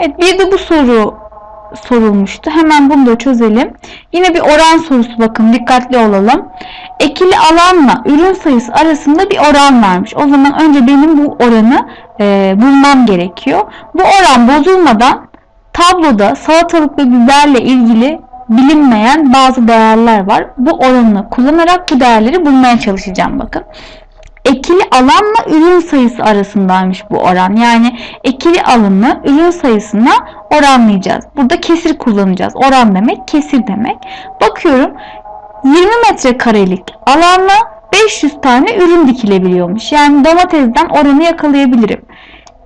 Evet bir de bu soru sorulmuştu. Hemen bunu da çözelim. Yine bir oran sorusu bakın dikkatli olalım. Ekili alanla ürün sayısı arasında bir oran vermiş. O zaman önce benim bu oranı e, bulmam gerekiyor. Bu oran bozulmadan tabloda salatalık ve biberle ilgili bilinmeyen bazı değerler var. Bu oranı kullanarak bu değerleri bulmaya çalışacağım bakın ekili alanla ürün sayısı arasındaymış bu oran. Yani ekili alanı ürün sayısına oranlayacağız. Burada kesir kullanacağız. Oran demek kesir demek. Bakıyorum 20 metrekarelik alanla 500 tane ürün dikilebiliyormuş. Yani domatesden oranı yakalayabilirim.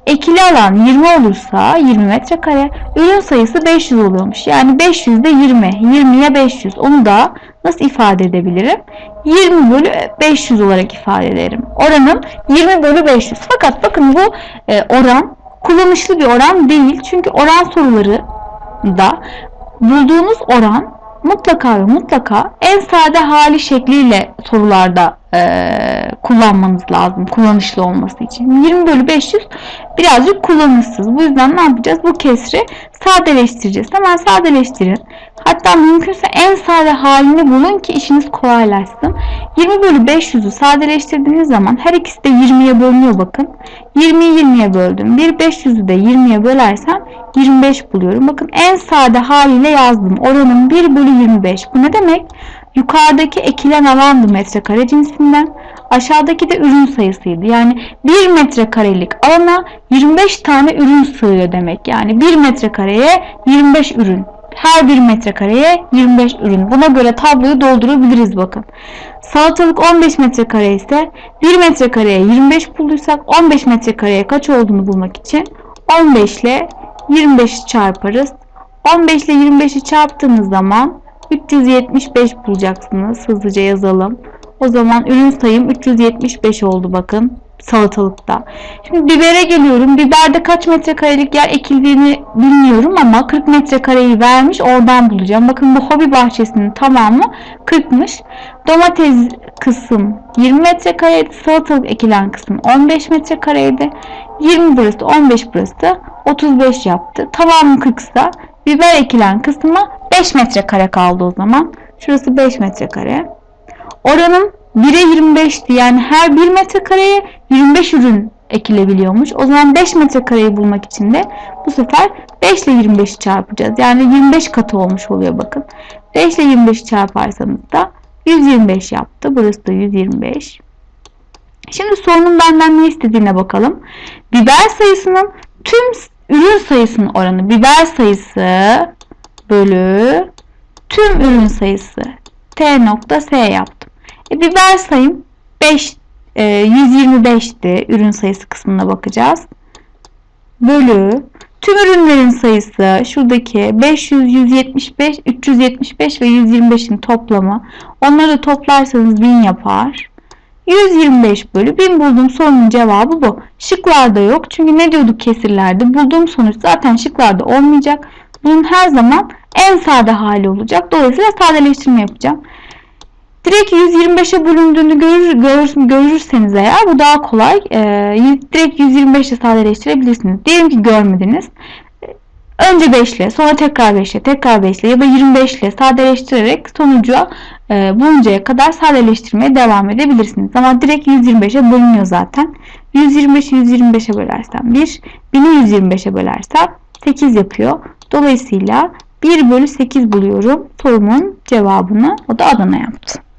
Ekili alan 20 olursa 20 metrekare, ürün sayısı 500 oluyormuş. Yani 500 de 20, 20'ye 500. Onu da nasıl ifade edebilirim? 20 bölü 500 olarak ifade ederim. Oranım 20 bölü 500. Fakat bakın bu e, oran kullanışlı bir oran değil. Çünkü oran soruları da bulduğunuz oran mutlaka ve mutlaka en sade hali şekliyle sorularda e, kullanmanız lazım kullanışlı olması için. 20 bölü 500 birazcık kullanışsız. Bu yüzden ne yapacağız? Bu kesri sadeleştireceğiz. Hemen sadeleştirin. Hatta mümkünse en sade halini bulun ki işiniz kolaylaşsın. 20 bölü 500'ü sadeleştirdiğiniz zaman her ikisi de 20'ye bölünüyor bakın. 20'yi 20'ye böldüm. Bir 500'ü de 20'ye bölersem 25 buluyorum. Bakın en sade haliyle yazdım. Oranın 1 bölü 25. Bu ne demek? Yukarıdaki ekilen alandı metrekare cinsinden. Aşağıdaki de ürün sayısıydı. Yani 1 metrekarelik alana 25 tane ürün sığıyor demek. Yani 1 metrekareye 25 ürün. Her 1 metrekareye 25 ürün. Buna göre tabloyu doldurabiliriz bakın. Salatalık 15 metrekare ise 1 metrekareye 25 bulduysak 15 metrekareye kaç olduğunu bulmak için 15 ile 25'i çarparız. 15 ile 25'i çarptığınız zaman 375 bulacaksınız. Hızlıca yazalım. O zaman ürün sayım 375 oldu bakın salatalıkta. Şimdi bibere geliyorum. Biberde kaç metrekarelik yer ekildiğini bilmiyorum ama 40 metrekareyi vermiş. Oradan bulacağım. Bakın bu hobi bahçesinin tamamı 40'mış. Domates kısım 20 metrekareydi. Salatalık ekilen kısım 15 metrekareydi. 20 burası 15 burası da 35 yaptı. Tamamı 40 ise biber ekilen kısmı 5 metrekare kaldı o zaman. Şurası 5 metrekare. Oranım 1'e 25'ti. Yani her 1 metrekareye 25 ürün ekilebiliyormuş. O zaman 5 metrekareyi bulmak için de bu sefer 5 ile 25'i çarpacağız. Yani 25 katı olmuş oluyor bakın. 5 ile 25'i çarparsanız da 125 yaptı. Burası da 125. Şimdi sorunun benden ne istediğine bakalım. Biber sayısının tüm ürün sayısının oranı biber sayısı bölü tüm ürün sayısı t nokta s yaptım. E, biber sayım 5 e, 125'ti. Ürün sayısı kısmına bakacağız. Bölü tüm ürünlerin sayısı şuradaki 500, 175, 375 ve 125'in toplamı. Onları toplarsanız 1000 yapar. 125 bölü 1000 bulduğum sorunun cevabı bu. Şıklarda yok. Çünkü ne diyorduk kesirlerde? Bulduğum sonuç zaten şıklarda olmayacak. Bunun her zaman en sade hali olacak. Dolayısıyla sadeleştirme yapacağım. Direkt 125'e bölündüğünü görür, görür, görürseniz eğer bu daha kolay. Ee, direkt 125'e sadeleştirebilirsiniz. Diyelim ki görmediniz. Önce 5 ile sonra tekrar 5 ile tekrar 5 ile ya da 25 ile sadeleştirerek sonuca e, buluncaya kadar sadeleştirmeye devam edebilirsiniz. Ama direkt 125'e bölünüyor zaten. 125'i 125'e bölersem 1, 1000'i 125'e bölersem 8 yapıyor. Dolayısıyla 1 bölü 8 buluyorum. Sorumun cevabını o da Adana yaptı.